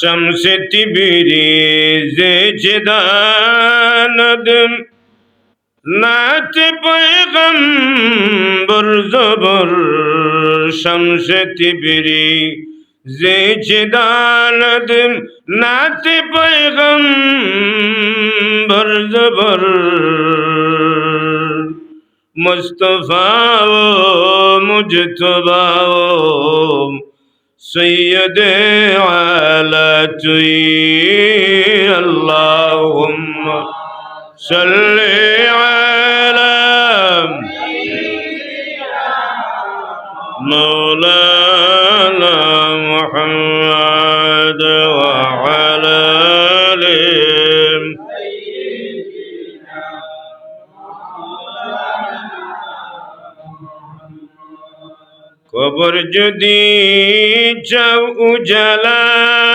شمس تبريز جداند نعت پیغمبر زبر شمس تبری زیچداند نعت پیغمبر زبر مصطفیٰ و مجتبہ و سید عالتوی اللہم صل على مولانا محمد وعلى آله কবর যদি চাও উজালাম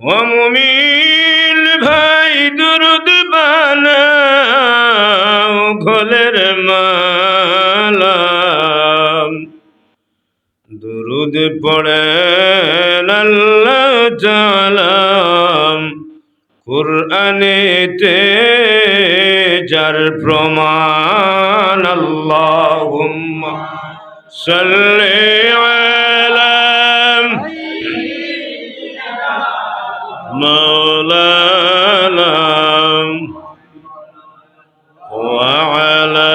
ও মুমিন ভাই, দুরুদ বানাও ঘোলের মালাম দুরুদ পড়ে আল্লাহ জালাম কুরআনেতে যার প্রমাণ আল্লাহুম্মা সাল্লি আলা মাওলানা ওয়া আলা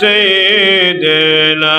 সাইয়্যিদিনা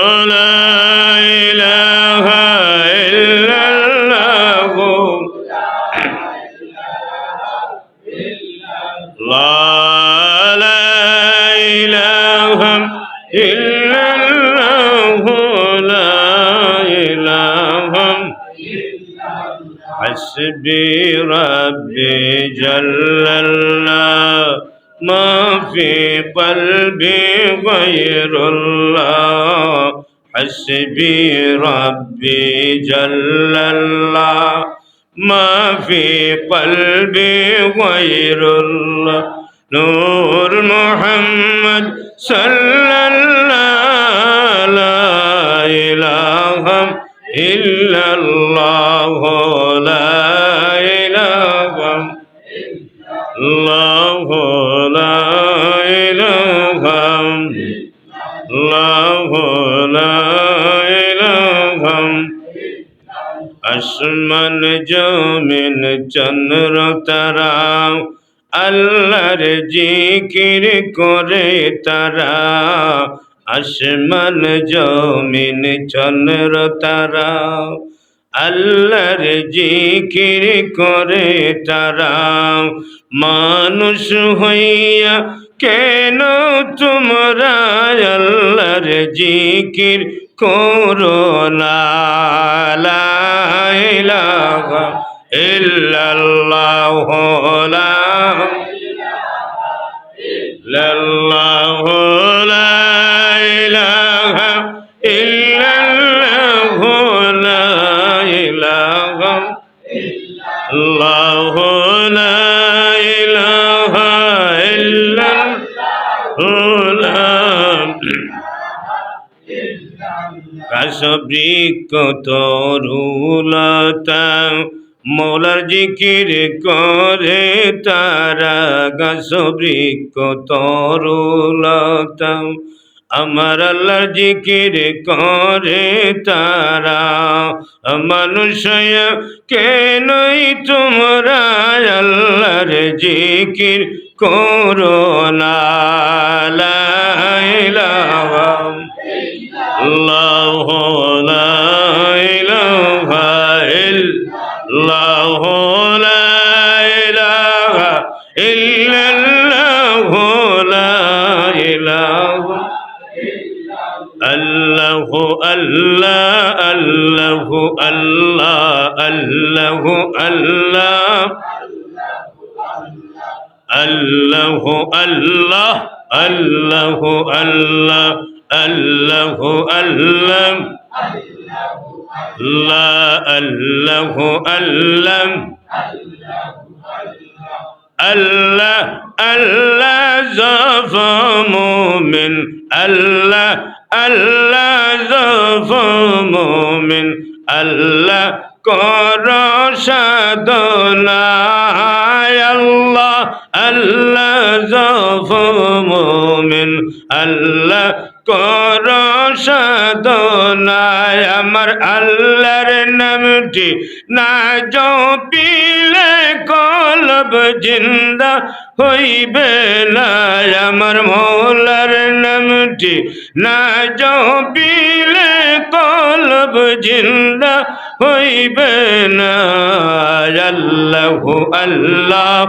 لا إله إلا إلله لا إله حسبي ربي جل الله ما في قلبي غير الله حسبي ربي جل الله. ما في قلبي غير الله نور محمد صلى الله لا إله إلا الله لا إله الله لا আসমান জমিন চন্দ্র তারা আল্লাহর জিকির করে তারা আসমান জমিন চন্দ্র তারা আল্লাহর জিকির করে তারা মানুষ হইয়া কেন তোমরা আল্লাহর জিকির করো না লা ইলাহা ইল্লাল্লাহ লা ইল্লাল্লাহ লা ইলাহা ইল্লাল্লাহ লা কাশবৃক্ষ তরুলতা মৌলার জিকির করে তারা গাছবৃক্ষ তরুলতা আমার আল্লাহর জিকির করে তারা মানুষ কেনই তোমরা আল্লাহর জিকির করো না? الله لا إله إلا الله لا إله إلا الله لا إله الله الله الله الله الله الله الله الله الله الله الله ألم لا الله ألم الله الله. زاف مؤمن. الله الله. زاف مؤمن. الله. কর সাধনা আল্লাহ আল্লাহ জফ মোমিন আল্লাহ আমার আল্লাহর নামটি না জপিলে কলব জিন্দা হইবে না। আমার মৌলার নামটি না জপিলে কলব জিন্দা হইবে না। আল্লাহ আল্লাহ।